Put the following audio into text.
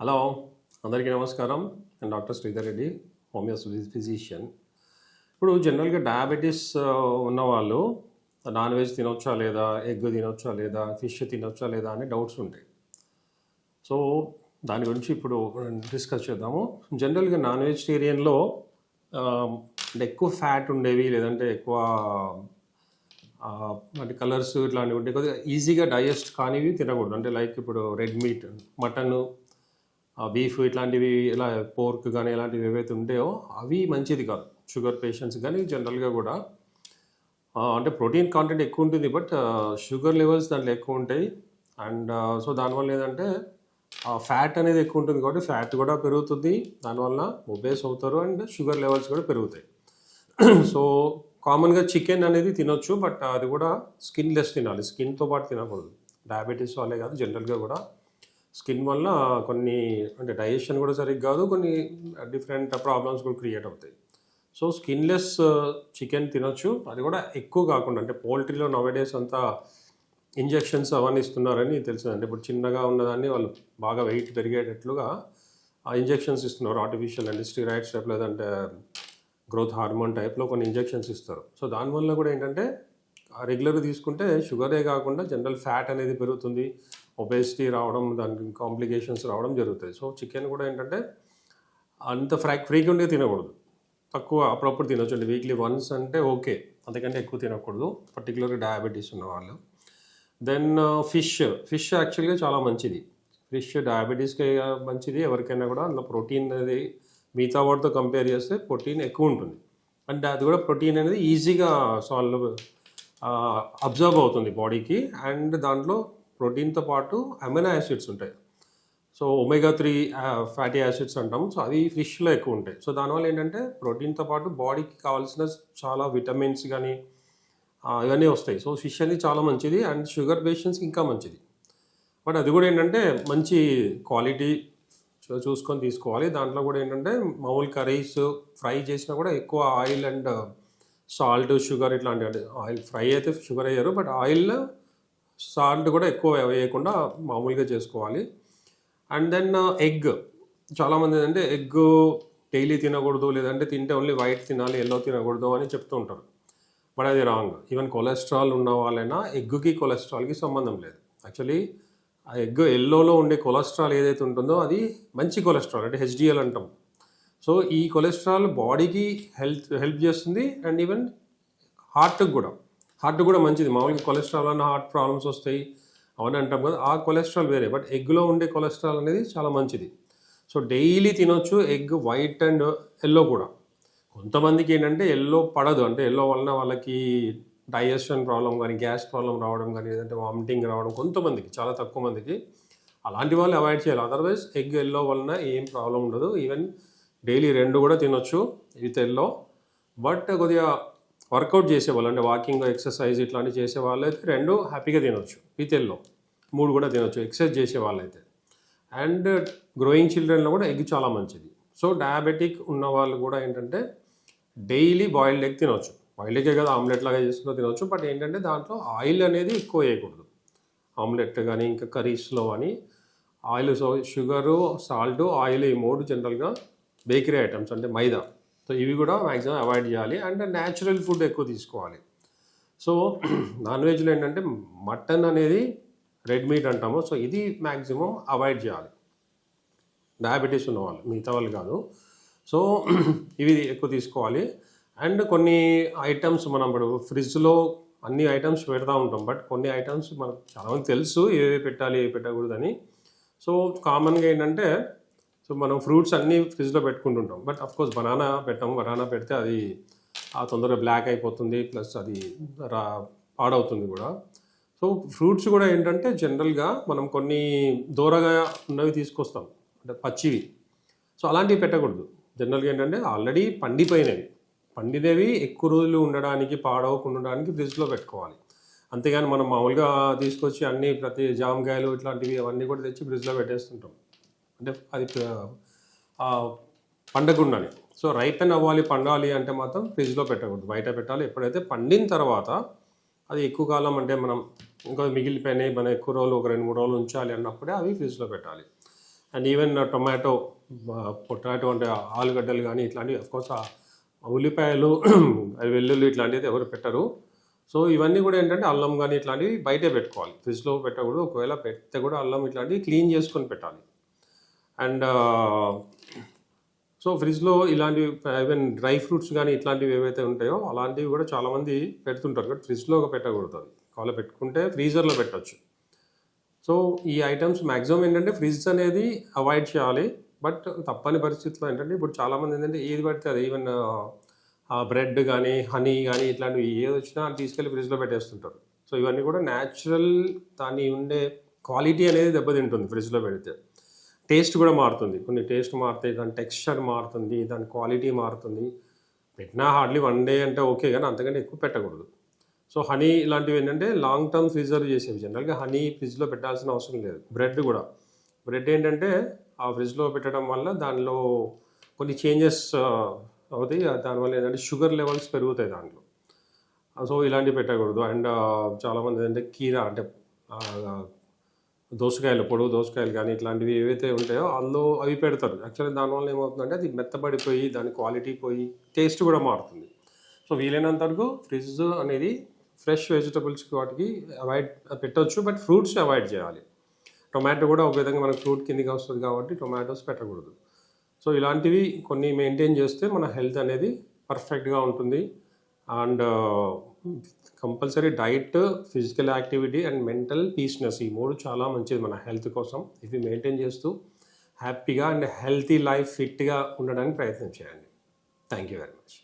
Hello అందరికీ నమస్కారం. నేను doctor Sridhar Reddy homoeo physician. ఇప్పుడు జనరల్గా డయాబెటీస్ ఉన్నవాళ్ళు నాన్ వెజ్ తినొచ్చా లేదా ఎగ్ తినొచ్చా లేదా ఫిష్ తినొచ్చా లేదా అనే డౌట్స్ ఉంటాయి. సో దాని గురించి ఇప్పుడు డిస్కస్ చేద్దాము. జనరల్గా నాన్ వెజిటేరియన్లో అంటే ఎక్కువ ఫ్యాట్ ఉండేవి లేదంటే ఎక్కువ అంటే కలర్స్ ఇట్లాంటివి ఉంటాయి కొద్దిగా ఈజీగా డైజెస్ట్ కానివి తినకూడదు. అంటే లైక్ ఇప్పుడు రెడ్ మీట్ మటన్ బీఫ్ ఇట్లాంటివి ఇలా పోర్క్ కానీ ఇలాంటివి ఏవైతే ఉంటాయో అవి మంచిది కాదు. షుగర్ పేషెంట్స్ కానీ జనరల్గా కూడా. అంటే ప్రోటీన్ కాంటెంట్ ఎక్కువ ఉంటుంది బట్ షుగర్ లెవెల్స్ దాంట్లో ఎక్కువ ఉంటాయి. అండ్ సో దానివల్ల ఏంటంటే ఫ్యాట్ అనేది ఎక్కువ ఉంటుంది కాబట్టి ఫ్యాట్ కూడా పెరుగుతుంది. దానివల్ల ఒబేస్ అవుతారు అండ్ షుగర్ లెవెల్స్ కూడా పెరుగుతాయి. సో కామన్గా చికెన్ అనేది తినొచ్చు బట్ అది కూడా స్కిన్ లెస్ తినాలి. స్కిన్తో పాటు తినకూడదు. డయాబెటీస్ వాళ్ళే కాదు జనరల్గా కూడా స్కిన్ వల్ల కొన్ని అంటే డైజెషన్ కూడా సరిగ్గా కాదు కొన్ని డిఫరెంట్ ప్రాబ్లమ్స్ కూడా క్రియేట్ అవుతాయి. సో స్కిన్లెస్ చికెన్ తినొచ్చు. అది కూడా ఎక్కువ కాకుండా అంటే పోల్ట్రీలో నవేడేస్ అంతా ఇంజెక్షన్స్ అవన్నీ ఇస్తున్నారని తెలిసిందండి. ఇప్పుడు చిన్నగా ఉన్నదాన్ని వాళ్ళు బాగా వెయిట్ పెరిగేటట్లుగా ఆ ఇంజెక్షన్స్ ఇస్తున్నారు. ఆర్టిఫిషియల్ అండ్ స్టిరాయిడ్స్ టైప్ లేదంటే గ్రోత్ హార్మోన్ టైప్లో కొన్ని ఇంజెక్షన్స్ ఇస్తారు. సో దానివల్ల కూడా ఏంటంటే రెగ్యులర్గా తీసుకుంటే షుగరే కాకుండా జనరల్ ఫ్యాట్ అనేది పెరుగుతుంది. ఒబేసిటీ రావడం దానికి కాంప్లికేషన్స్ రావడం జరుగుతాయి. సో చికెన్ కూడా ఏంటంటే అంత ఫ్రా ఫ్రీక్వెంట్గా తినకూడదు. తక్కువ అప్పుడప్పుడు తినవచ్చు అండి. వీక్లీ వన్స్ అంటే ఓకే అంతకంటే ఎక్కువ తినకూడదు. పర్టికులర్గా డయాబెటీస్ ఉన్న వాళ్ళు. దెన్ ఫిష్ ఫిష్ యాక్చువల్గా చాలా మంచిది. ఫిష్ డయాబెటీస్కి మంచిది. ఎవరికైనా కూడా అందులో ప్రోటీన్ అనేది మిగతా వాటితో కంపేర్ చేస్తే ప్రోటీన్ ఎక్కువ ఉంటుంది. అండ్ అది కూడా ప్రోటీన్ అనేది ఈజీగా సాల్వ్ అబ్జర్వ్ అవుతుంది బాడీకి అండ్ దాంట్లో ప్రోటీన్తో పాటు అమైనో యాసిడ్స్ ఉంటాయి. So omega three fatty acids అంటాం సో అవి ఫిష్లో ఎక్కువ ఉంటాయి. సో దానివల్ల ఏంటంటే ప్రోటీన్తో పాటు బాడీకి కావాల్సిన చాలా విటమిన్స్ కానీ ఇవన్నీ వస్తాయి. సో ఫిష్ అనేది చాలా మంచిది అండ్ షుగర్ పేషెంట్స్కి ఇంకా మంచిది. బట్ అది కూడా ఏంటంటే మంచి క్వాలిటీ చూసుకొని తీసుకోవాలి. దాంట్లో కూడా ఏంటంటే మామూలు కర్రీస్ ఫ్రై చేసినా కూడా ఎక్కువ ఆయిల్ అండ్ సాల్ట్ షుగర్ ఇట్లాంటి ఆయిల్ ఫ్రై అయితే షుగర్ అయ్యారు బట్ ఆయిల్ సాల్ట్ కూడా ఎక్కువ వేయకుండా మామూలుగా చేసుకోవాలి. And then uh, egg. చాలామంది ఏంటంటే ఎగ్ డైలీ తినకూడదు లేదంటే తింటే ఓన్లీ వైట్ తినాలి ఎల్లో తినకూడదు అని చెప్తూ ఉంటారు. బట్ అది రాంగ్. ఈవెన్ కొలెస్ట్రాల్ ఉన్న వాళ్ళైనా ఎగ్గుకి కొలెస్ట్రాల్కి సంబంధం లేదు. యాక్చువల్లీ ఆ ఎగ్ ఎల్లోలో ఉండే కొలెస్ట్రాల్ ఏదైతే ఉంటుందో అది మంచి కొలెస్ట్రాల్ అంటే హెచ్డిఎల్ అంటాం. సో ఈ కొలెస్ట్రాల్ బాడీకి హెల్త్ హెల్ప్ చేస్తుంది అండ్ ఈవెన్ హార్ట్కి కూడా. హార్ట్ కూడా మంచిది. మామూలుగా కొలెస్ట్రాల్ అన్న హార్ట్ ప్రాబ్లమ్స్ వస్తాయి. అవన్నీ అంటాం కదా ఆ కొలెస్ట్రాల్ వేరే. బట్ ఎగ్లో ఉండే కొలెస్ట్రాల్ అనేది చాలా మంచిది. సో డైలీ తినొచ్చు ఎగ్ వైట్ అండ్ ఎల్లో కూడా. కొంతమందికి ఏంటంటే ఎల్లో పడదు. అంటే ఎల్లో వలన వాళ్ళకి డైజెషన్ ప్రాబ్లం కానీ గ్యాస్ ప్రాబ్లం రావడం కానీ లేదంటే వామిటింగ్ రావడం కొంతమందికి చాలా తక్కువ మందికి అలాంటి వాళ్ళు అవాయిడ్ చేయాలి. అదర్వైజ్ ఎగ్ ఎల్లో వలన ఏం ప్రాబ్లం ఉండదు. ఈవెన్ డైలీ రెండు కూడా తినొచ్చు విత్ ఎల్లో. బట్ కొద్దిగా వర్కౌట్ చేసేవాళ్ళు అంటే వాకింగ్ ఎక్సర్సైజ్ ఇట్లాంటివి చేసే వాళ్ళైతే రెండు హ్యాపీగా తినొచ్చు. విత్ మూడు కూడా తినొచ్చు. ఎక్సర్సైజ్ చేసే వాళ్ళైతే అండ్ గ్రోయింగ్ చిల్డ్రన్లో కూడా ఎగ్ చాలా మంచిది. సో డయాబెటిక్ ఉన్న వాళ్ళు కూడా ఏంటంటే డైలీ బాయిల్డ్ ఎగ్ తినొచ్చు. బాయిల్డ్ ఎగ్ కదా ఆమ్లెట్ లాగా చేసుకుని తినొచ్చు. బట్ ఏంటంటే దాంట్లో ఆయిల్ అనేది ఎక్కువ వేయకూడదు. ఆమ్లెట్ కానీ ఇంకా కర్రీస్లో కానీ oil so sugar salt oil ఈ మూడు జనరల్గా బేకరీ ఐటమ్స్ అంటే మైదా. సో ఇవి కూడా మ్యాక్సిమం అవాయిడ్ చేయాలి. అండ్ న్యాచురల్ ఫుడ్ ఎక్కువ తీసుకోవాలి. సో నాన్ వెజ్లో ఏంటంటే మటన్ అనేది రెడ్ మీట్ అంటాము. సో ఇది మ్యాక్సిమం అవాయిడ్ చేయాలి. డయాబెటీస్ ఉన్నవాళ్ళు మిగతా వాళ్ళు కాదు. సో ఇవి ఎక్కువ తీసుకోవాలి. అండ్ కొన్ని ఐటమ్స్ మనం ఇప్పుడు ఫ్రిడ్జ్లో అన్ని ఐటమ్స్ పెడతా ఉంటాం. బట్ కొన్ని ఐటమ్స్ మనకు చాలామంది తెలుసు ఏవి పెట్టాలి ఏవి పెట్టకూడదని. సో కామన్గా ఏంటంటే సో మనం ఫ్రూట్స్ అన్నీ ఫ్రిడ్జ్లో పెట్టుకుంటుంటాం. బట్ అఫ్ కోర్స్ బనానా పెట్టాము. బనానా పెడితే అది ఆ తొందరగా బ్లాక్ అయిపోతుంది. ప్లస్ అది రా పాడవుతుంది కూడా. సో ఫ్రూట్స్ కూడా ఏంటంటే జనరల్గా మనం కొన్ని దూరగా ఉన్నవి తీసుకొస్తాం. అంటే పచ్చివి. సో అలాంటివి పెట్టకూడదు. జనరల్గా ఏంటంటే ఆల్రెడీ పండిపోయినవి. పండినవి ఎక్కువ రోజులు ఉండడానికి పాడవకుండా ఉండడానికి ఫ్రిడ్జ్లో పెట్టుకోవాలి. అంతేగాని మనం మామూలుగా తీసుకొచ్చి అన్ని ప్రతి జామకాయలు ఇట్లాంటివి అవన్నీ కూడా తెచ్చి ఫ్రిడ్జ్లో పెట్టేస్తుంటాం. అంటే అది ఆ, పండకుండానే. సో రైపెన్ అవ్వాలి పండాలి అంటే మాత్రం ఫ్రిడ్జ్లో పెట్టకూడదు. బయట పెట్టాలి. ఎప్పుడైతే పండిన తర్వాత అది ఎక్కువ కాలం అంటే మనం ఇంకా మిగిలిపోయినాయి మనం ఎక్కువ రోజులు ఒక రెండు మూడు రోజులు ఉంచాలి అన్నప్పుడే అవి ఫ్రిడ్జ్లో పెట్టాలి. అండ్ ఈవెన్ టొమాటో పొటాటో అంటే ఆలుగడ్డలు కానీ ఇట్లాంటివి అఫ్కోర్స్ ఉల్లిపాయలు వెల్లుల్లి ఇట్లాంటివి ఎవరు పెట్టరు. సో ఇవన్నీ కూడా ఏంటంటే అల్లం కానీ ఇట్లాంటివి బయటే పెట్టుకోవాలి. ఫ్రిడ్జ్లో పెట్టకూడదు. ఒకవేళ పెడితే కూడా అల్లం ఇట్లాంటివి క్లీన్ చేసుకొని పెట్టాలి. అండ్ సో ఫ్రిడ్జ్లో ఇలాంటివి ఈవెన్ డ్రై ఫ్రూట్స్ కానీ ఇట్లాంటివి ఏవైతే ఉంటాయో అలాంటివి కూడా చాలామంది పెడుతుంటారు. బట్ ఫ్రిడ్జ్లో పెట్టకూడదు. అది కాలో పెట్టుకుంటే ఫ్రీజర్లో పెట్టచ్చు. సో ఈ ఐటమ్స్ మ్యాక్సిమం ఏంటంటే ఫ్రిడ్జ్ అనేది అవాయిడ్ చేయాలి. బట్ తప్పని పరిస్థితుల్లో ఏంటంటే ఇప్పుడు చాలామంది ఏంటంటే ఏది పడితే అది ఈవెన్ బ్రెడ్ కానీ హనీ కానీ ఇట్లాంటివి ఏది వచ్చినా తీసుకెళ్ళి ఫ్రిడ్జ్లో పెట్టేస్తుంటారు. సో ఇవన్నీ కూడా న్యాచురల్ దాని ఉండే క్వాలిటీ అనేది దెబ్బతింటుంది ఫ్రిడ్జ్లో పెడితే. టేస్ట్ కూడా మారుతుంది. కొన్ని టేస్ట్ మారుతాయి దాని టెక్స్చర్ మారుతుంది దాని క్వాలిటీ మారుతుంది. పెట్టినా హార్డ్లీ వన్ డే అంటే ఓకే కానీ అంతకంటే ఎక్కువ పెట్టకూడదు. సో హనీ ఇలాంటివి ఏంటంటే లాంగ్ టర్మ్ ప్రిజర్వ్ చేసేవి. జనరల్గా హనీ ఫ్రిడ్జ్లో పెట్టాల్సిన అవసరం లేదు. బ్రెడ్ కూడా. బ్రెడ్ ఏంటంటే ఆ ఫ్రిడ్జ్లో పెట్టడం వల్ల దానిలో కొన్ని చేంజెస్ అవుతాయి. దానివల్ల ఏంటంటే షుగర్ లెవెల్స్ పెరుగుతాయి దాంట్లో. సో ఇలాంటివి పెట్టకూడదు. అండ్ చాలామంది ఏంటంటే కీరా అంటే దోసకాయలు పొడవు దోసకాయలు కానీ ఇట్లాంటివి ఏవైతే ఉంటాయో అందులో అవి పెడతారు. యాక్చువల్లీ దానివల్ల ఏమవుతుందంటే అది మెత్తబడిపోయి దాని క్వాలిటీ పోయి టేస్ట్ కూడా మారుతుంది. సో వీలైనంత వరకు ఫ్రిడ్జ్ అనేది ఫ్రెష్ వెజిటబుల్స్ వాటికి అవాయిడ్ పెట్టొచ్చు బట్ ఫ్రూట్స్ అవాయిడ్ చేయాలి. టొమాటో కూడా ఒక విధంగా మనకు ఫ్రూట్ కిందకి వస్తుంది కాబట్టి టొమాటోస్ పెట్టకూడదు. సో ఇలాంటివి కొన్ని మెయింటైన్ చేస్తే మన హెల్త్ అనేది పర్ఫెక్ట్గా ఉంటుంది. And compulsory diet physical activity and mental peaceness ఈ మూడు చాలా మంచిది మన హెల్త్ కోసం. ఇవి మెయింటైన్ చేస్తూ హ్యాపీగా అండ్ హెల్తీ లైఫ్ ఫిట్గా ఉండడానికి ప్రయత్నం చేయండి. Thank you very much.